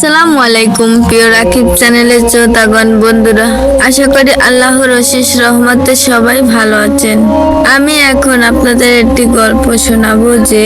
আসসালামু আলাইকুম, প্রিয় রাকিব চ্যানেলের শ্রোতাগণ, বন্ধুরা। আশা করি আল্লাহর অশেষ রহমতে সবাই ভালো আছেন। আমি এখন আপনাদের একটি গল্প শোনাবো যে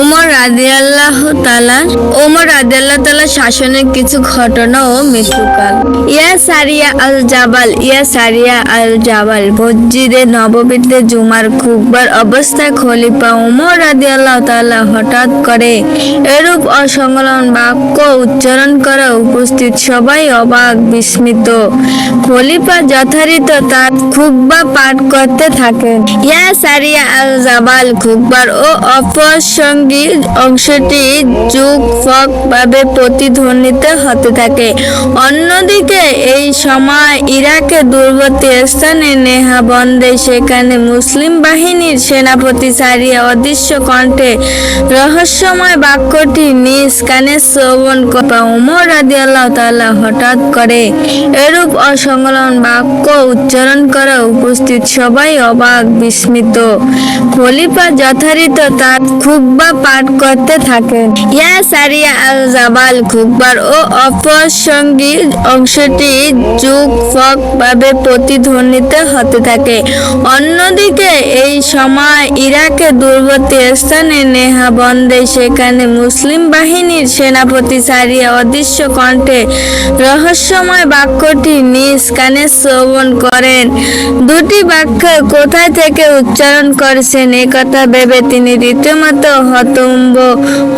উমর রাদি আল্লাহ তালার উমর রাদি আল্লাহ তালার শাসনের কিছু ঘটনা ও মৃত্যুকাল। ইয়া সারিয়া আল জাবাল, ইয়া সারিয়া আল জাবাল, মসজিদে নববীতে জুমার খুববার অবস্থায় খলিফা উমর রাদি আল্লাহ তাআলা হঠাৎ করে এরূপ অসংলগ্ন বাক্য উচ্চারণ করা উপস্থিত সবাই অবাক, বিস্মিত। খলিফা যথারীত তার খুববা পাঠ করতে থাকেন। ইয়া সারিয়া আল জাবাল, খুববার ও অপ্রসঙ্গী অংশটি যুগ ফক ভাবে প্রতিধ্বনিত হতে থাকে। অন্যদিকে এই সময় ইরাকে দূরবর্তী স্থানে নেহা বন্দে, সেখানে মুসলিম বাহিনীর সেনাপতি সারিয়া অদৃশ্য কণ্ঠে রহস্যময় বাক্যটি নিজ কানে শ্রবণ করা উমর রাদি আল্লাহ তাআলা হঠাৎ করে এরূপ অসংলন বাক্য উচ্চারণ করা উপস্থিত সবাই অবাক, বিস্মিত। খলিফা যথারীত তার খুববা পাঠ করতে থাকেন। ইয়া সারিয়া আল জাবাল খুববার ও অপ্রসঙ্গী অংশটি যুগ ফক ভাবে প্রতিধ্বনিত হতে থাকে। অন্যদিকে এই সময় ইরাকে দূরবর্তী স্থানে নেহা বন্দে, সেখানে মুসলিম বাহিনীর সেনাপতি সারিয়া অদৃশ্য কণ্ঠে রহস্যময় বাক্যটি নিজ কানে শ্রবণ করেন। দুটি বাক্য কোথায় থেকে উচ্চারণ করেছেন এ কথা ভেবে তিনি রীতিমতো হতম্ব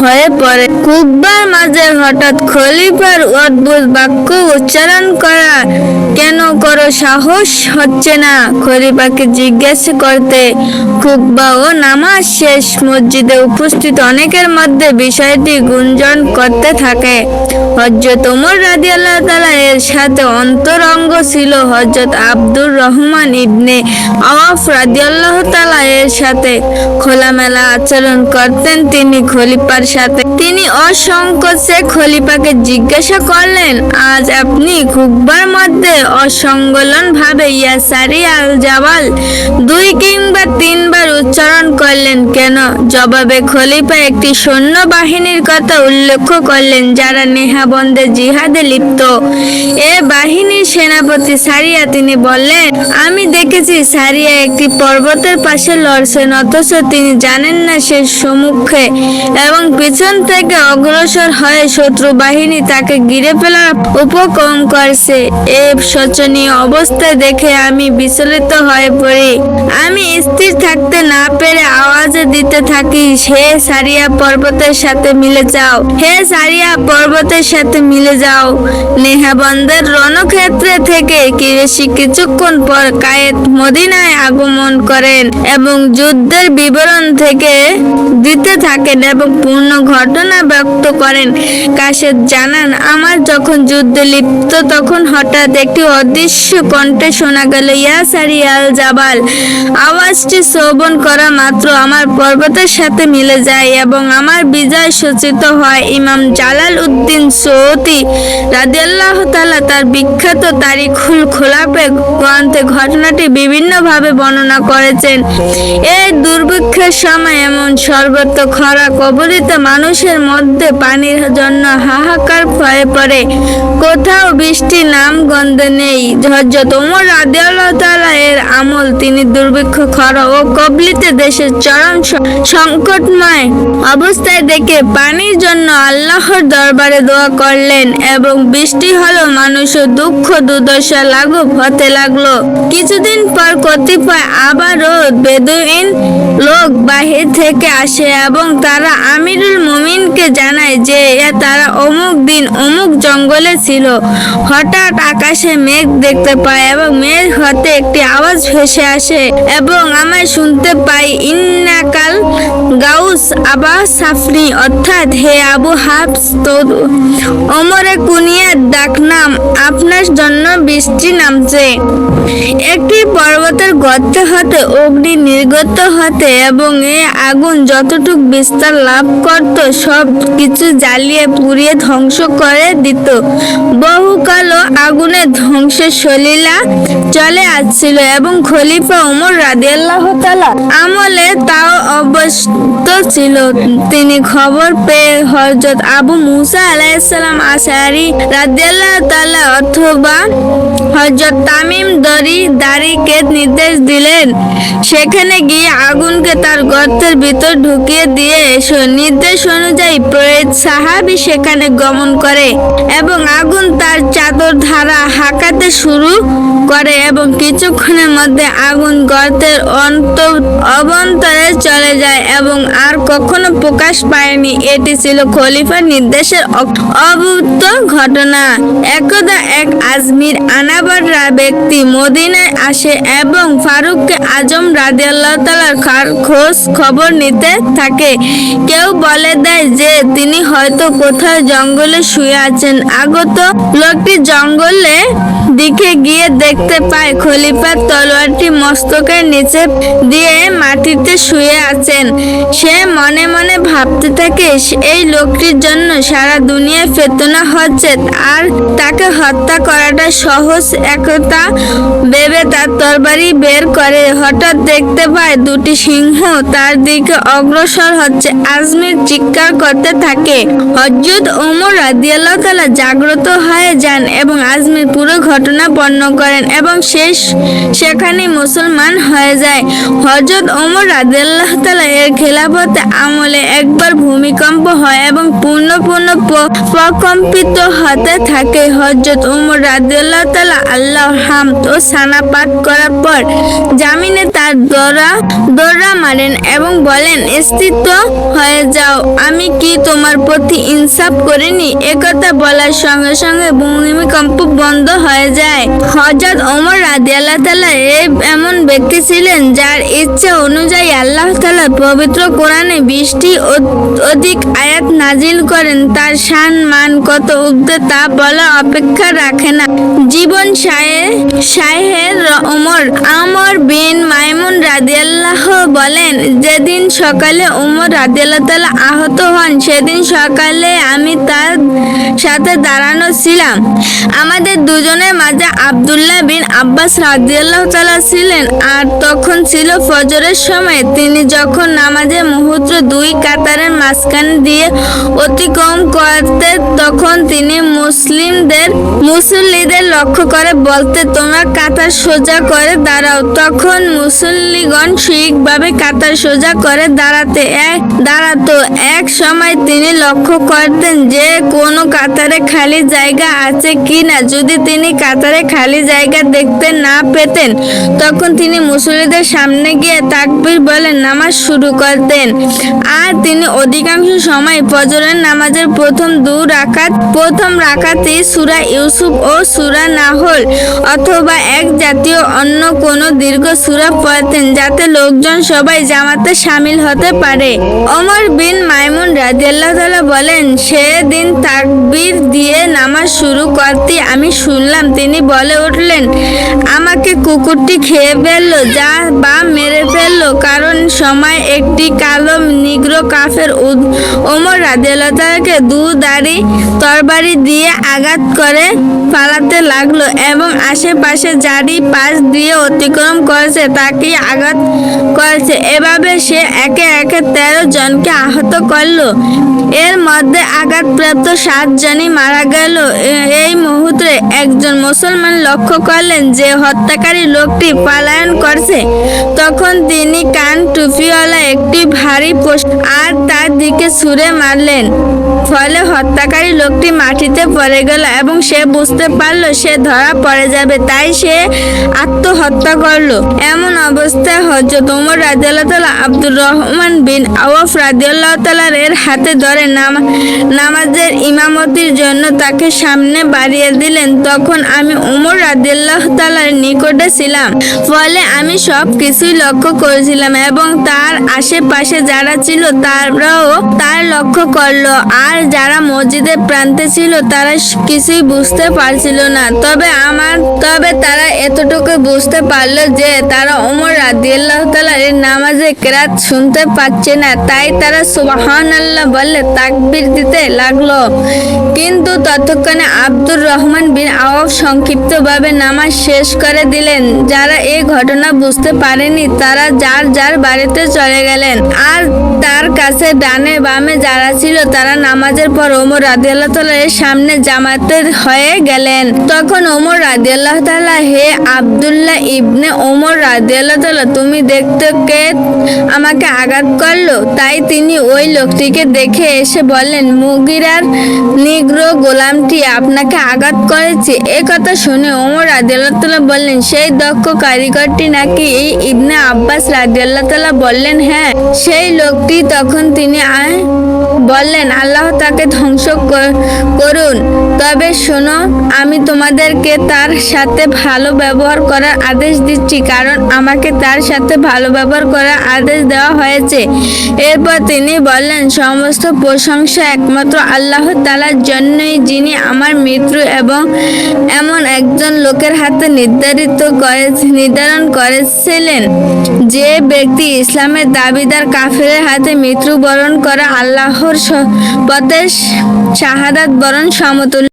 হয়ে পড়ে কুব্বার মাঝে হঠাৎ খলিফার অদ্ভুত বাক্য উচ্চারণ করা। কেন করো সাহস? হচ্ছে না। খলিফাকে জিজ্ঞেস করতে কুব্বা ও নামাজ শেষ। মসজিদে উপস্থিত অনেকের মধ্যে বিষয়টি গুঞ্জন করতে থাকে। হজরত ওমর রাজি আল্লাহ তালা এর সাথে অন্তরঙ্গ ছিল হজরত আব্দুর রহমান ইবনে আওয়াফ রাজি আল্লাহ তালা এর সাথে খোলামেলা আচরণ করতেন তিনি খলিফার সাথে। তিনি অসংকোচে খলিফাকে জিজ্ঞাসা করলেন, আজ আপনি খুববার মধ্যে অসংলগ্ন ভাবে ইয়াসারি আল জাবাল দুই কিংবা তিনবার উচ্চারণ করলেন কেন? জবাবে খলিফা একটি সৈন্য বাহিনীর কথা উল্লেখ করলেন, যারা নেহাবন্দে জিহাদে লিপ্ত। এ বাহিনীর সেনাপতি সারিয়া তিনি বললেন, আমি দেখেছি সারিয়া একটি পর্বতের পাশে লড়ছেন, অথচ তিনি জানেন না সে সম্মুখে এবং পিছন থেকে অগ্রসর হয়ে, শত্রু বাহিনী তাকে ঘিরে ফেলার উপক্রম করছে। এ শোচনীয় অবস্থা দেখে আমি বিচলিত হয়ে পড়ি। আমি স্থির থাকতে না পেরে আওয়াজে দিতে থাকি, হে সারিয়া পর্বতের সাথে মিলে যাও, হে সারিয়া পর্বতের সাথে মিলে যাও। নেহাবন্দের রণক্ষেত্রে থেকে কিরেশি কিছুক্ষণ পর কায়েত মদিনায় আগমন করেন এবং যুদ্ধের বিবরণ থেকে দিতে থাকেন এবং পূর্ণ ঘটনা ব্যক্ত করেন। কাশেদ জানান, আমার যখন যুদ্ধে লিপ্ত, তখন হঠাৎ একটি অদৃশ্য কণ্ঠে শোনা গেল, ইয়া সারিয়াল জাবাল, আওয়াজটি শ্রবণ করা মাত্র আমার পর্বতের সাথে মিলে যায় এবং আমার বিজয় সূচিত হয়। ইমাম জালাল উদ্দিন সৌতি রাদিয়াল্লাহ তাআলা তার বিখ্যাত তারিখুল খোলাপে গ্রন্থে ঘটনাটি বিভিন্নভাবে বর্ণনা করেছেন। এই দুর্ভিক্ষের সময় এমন সর্বত্র খরা কবলিত মানুষের মধ্যে পানির জন্য হাহাকার হয়ে পড়ে। কোথাও বৃষ্টি, নাম গন্ধ নেই। হজরত ওমর রাদিয়াল্লাহু তাআলা এর আমল। তিনি দুর্ভিক্ষ, খরা ও কবলিত দেশের চরম সংকটময় অবস্থায় দেখে পানির জন্য আল্লাহর দরবারে দোয়া করলেন এবং বৃষ্টি হলো মানুষের দুঃখ, দুর্দশা লাঘব হতে লাগল। কিছুদিন পর কতিপয় আবারও বেদুইন লোক বাহির থেকে আসে এবং তারা আমিরুল মুমিনকে জানায় যে তারা অমুক দিন অমুক জঙ্গলে ছিল। হঠাৎ আকাশে মেঘ দেখতে পায় এবং মেঘ হতে একটি আওয়াজ ভেসে আসে এবং আমরা শুনতে পাই ইন্নাকাল গাউস আবা সাফরি, অর্থাৎ হে আবু হাফস তো ওমরে কুনিয়ার ডাকনাম আপনার জন্য বৃষ্টি নামছে। একটি পর্বতের গর্ত হতে, অগ্নি নির্গত হতে এবং এ আগুন যতটুক বিস্তার লাভ করত, সব কিছু জ্বালিয়ে পুড়িয়ে ধ্বংস করে দিত। বহুকালও আগুনের ধ্বংসের সলীলা চলে আসছিল এবং খলিফা উমর রাদিয়াল্লাহ তাআলা আমলে তাও অবস্থ ছিল। তিনি খবর পেয়ে হযরত আবু মুসা আল আলাইসাল্লাম আসারি রাদিয়াল্লাহ তাআলা অথবা হযরত তামিম দরি দাড়িকে নির্দেশ দিলেন, সেখানে গিয়ে আগুনকে তার গর্তের ভিতর ঢুকিয়ে দিয়ে এসো। নির্দেশ অনুযায়ী প্রয়েত সাহাবি সেখানে গমন করে এবং আগুন তার চাদর ধারা হাঁকাতে শুরু করে এবং কিছুক্ষণের মধ্যে আগুন গর্তের অন্ত অবন্তরে চলে যায় এবং আর কখনো প্রকাশ পায়নি। এটি ছিল খলিফার নির্দেশের অভূত ঘটনা। একদা এক আজমির আনাবার রা- ব্যক্তি মদিনায় আসে এবং ফারুককে আজম রাদিয়াল্লাহ তালার খোঁজ খবর নিতে থাকে। কেউ বলে দেয় যে তিনি হয়তো কোথাও জঙ্গলে শুয়ে আছেন। আগত লোকটি জঙ্গলে দিকে গিয়ে দেখতে পায়, খলিফার তলোয়ারটি মস্তকের নিচে দিয়ে মাটিতে শুয়ে আছেন। সে মনে মনে ভাবতে থাকে, এই লোকটির জন্য সারা দুনিয়ায় ফেতনা হচ্ছে আর তাকে হত্যা করাটা সহজ একতা ভেবে তার তরবারি বের করে। হঠাৎ দেখতে পায়, দুটি সিংহ তার দিকে অগ্রসর হচ্ছে। আজমির চিৎকার করতে থাকে। হজরত ওমর রাদিয়াল্লাহু তাআলা জাগ্রত হয়ে যান এবং আজমির পুরো ঘটনা বর্ণনা করেন এবং শেষ সেখানে মুসলমান হয়ে যায়। হজরত ওমর রাদিয়াল্লাহু তাআলা এর খেলাফতে আমলে একবার ভূমিকম্প হয় এবং পূর্ণ পূর্ণ প্রকম্পিত হতে থাকে। হজরত ওমর রাদিয়াল্লাহু তাআলা আল্লাহ হামদ ও সানা পাঠ করার পর জামিনে তার দৌড়া দৌড়া মারেন এবং বলেন, স্থিত হয়ে যাও, আমি কি তোমার প্রতি ইনসাফ করিনি একথা বলার সঙ্গে সঙ্গে ভূমিকম্প বন্ধ হয়ে যায়। হজরত ওমর রাদিয়াল্লাহ তাআলা এই এমন ব্যক্তি ছিলেন যার ইচ্ছা অনুযায়ী আল্লাহ তাআলা পবিত্র কোরআনে বৃষ্টি অধিক আয়াত নাজিল করেন। তার শান মান কত উগ্র তা বলা অপেক্ষা রাখে না। জীবন শাহে শাহের ওমর আমর বিন মাইমুন রাদিয়াল্লাহ বলেন, যেদিন সকালে ওমর রাদিয়াল্লাহ তাআলা আহত হন সেদিন সকালে আমি তার সাথে দাঁড়ানো ছিলাম। আমাদের দুজনের মাঝে আব্দুল্লাহ বিন আব্বাস রাদিয়াল্লাহ তাআলা ছিলেন আর তখন ছিল ফজরের সময়। তিনি যখন নামাজের মুহূর্ত দুই কাতারের মাঝখান দিয়ে অতিক্রম করতে তখন তিনি মুসলিমদের, মুসল্লিদের লক্ষ্য করে বলতে, তোমরা কাতার সোজা করে দাঁড়াও। তখন মুসল্লিগণ ঠিকভাবে কাতার সোজা করে দাঁড়াতে এক দাঁড়াতো। এক সময় তিনি লক্ষ্য করতেন যে কোনো কাতারে খালি জায়গা আছে কিনা। যদি তিনি কাতারে খালি জায়গা দেখতে না পেতেন, তখন তিনি মুসলিদের সামনে গিয়ে তাকবীর বলে নামাজ শুরু করতেন। আর তিনি অধিকাংশ সময় ফজরের নামাজের প্রথম দু রাকাত, প্রথম রাকাতে সূরা ইউসুফ ও সূরা নাহল অথবা এক জাতীয় অন্য কোনো দীর্ঘ সূরা পড়তেন, যাতে লোকজন সবাই জামাতে সামিল হতে পারে। ওমর বিন মাইমুন রাদিয়াল্লাহু তাআলা বলেন, সেদিন তাকবির দিয়ে নামাজ শুরু করতে আমি শুনলাম তিনি বলে উঠলেন, আমাকে কুকুরটি খেয়ে ফেলল, যা বা মেরে ফেলল, কারণ সময় একটি কালো নিগ্র কাফের ওমর রাদিয়াল্লাহু দু দাড়ি তরবারি দিয়ে আঘাত করে পালাতে লাগল এবং আশেপাশে জারি পাশ দিয়ে অতিক্রম করেছে তাকে আঘাত করেছে। এভাবে সে একে একে তেরো জনকে আহত করল। এর মধ্যে আঘাতপ্রাপ্ত সাত জনই মারা গেল। এই মুহূর্তে একজন মুসলমান লক্ষ্য করলেন যে হত্যাকারী লোকটি পালায়ন করছে। তখন তিনি কান টুপিওয়ালা একটি ভারী পোষ আর তার দিকে ছুঁড়ে মারলেন। ফলে হত্যাকারী লোকটি মাটিতে পড়ে গেল এবং সে বুঝতে পারল সে ধরা পড়ে যাবে, তাই সে আত্মহত্যা করল। এমন অবস্থায় হজরত ওমর রাদিয়াল্লাহু তাআলা আব্দুর রহমান বিন আওয়াফ রাদিয়াল্লাহু তাআলার এর হাতে ধরে নামা- নামাজের ইমামতির জন্য তাকে সামনে বাড়িয়ে দিলেন। তখন আমি ওমর রাদিয়াল্লাহু তাআলার নিকটে ছিলাম। ফলে আমি সব কিছুই লক্ষ্য করেছিলাম এবং তার আশেপাশে যারা ছিল তারাও তার লক্ষ্য করল। আর যারা মসজিদের প্রান্তে ছিল তারা কিছুই বুঝতে পারছিল না। তবে আমার, তবে তারা এতটুকু বুঝতে পারল যে তারা ওমর রাদিয়াল্লাহু তাআলার নামাজে কেরাত শুনতে পাচ্ছে না। তাই তারা সুবহানাল্লাহ বলে তাকবীর দিতে লাগল। কিন্তু ততক্ষণে আব্দুর রহমান বিন আওয়াফ সংক্ষিপ্তভাবে নামাজ শেষ করে দিলেন। যারা এই ঘটনা বুঝতে পারেনি, তারা যার যার বাড়িতে চলে গেলেন। আর তার কাছে ডানে বামে যারা ছিল, তারা নামাজের পর ওমর রাদিয়াল্লাহ তাআলার সামনে জামাতে হয়ে গেলেন। তখন ওমর রাদিয়াল্লাহ তাআলা, হে আব্দুল্লাহ ইবনে ওমর রাদিয়াল্লাহ তাআলা, তুমি দেখতে কে আমাকে আঘাত করল? তাই তিনি ওই লোকটিকে দেখে এসে বললেন মুগিরার নিগ্র গোলামটি আপনাকে আঘাত করেছে? এ কথা শুনে ওমর রাদিয়াল্লাহ তাআলা বললেন, সেই দক্ষ কারিগরটি নাকি এই ইবনে আব্বাস রাদিয়াল্লাহ তাআলা? বললেন হ্যাঁ সেই লোকটি তখন তিনি বললেন, আল্লাহ তাকে ধ্বংস কর- করুন। তবে শোনো, আমি তোমাদেরকে তার সাথে ভালো ব্যবহার করার আদেশ দিচ্ছি, কারণ আমাকে তার সাথে ভালো ব্যবহার করার আদেশ দেওয়া হয়েছে। এরপর তিনি বললেন, সমস্ত প্রশংসা একমাত্র আল্লাহ তালার জন্যই, যিনি আমার মৃত্যু এবং এমন একজন লোকের হাতে নির্ধারিত করে নির্ধারণ করেছিলেন। যে ব্যক্তি ইসলামের দাবিদার কাফিরের হাতে মৃত্যুবরণ করা, আল্লাহর পথে শাহাদাত বরণ সমতুল্য।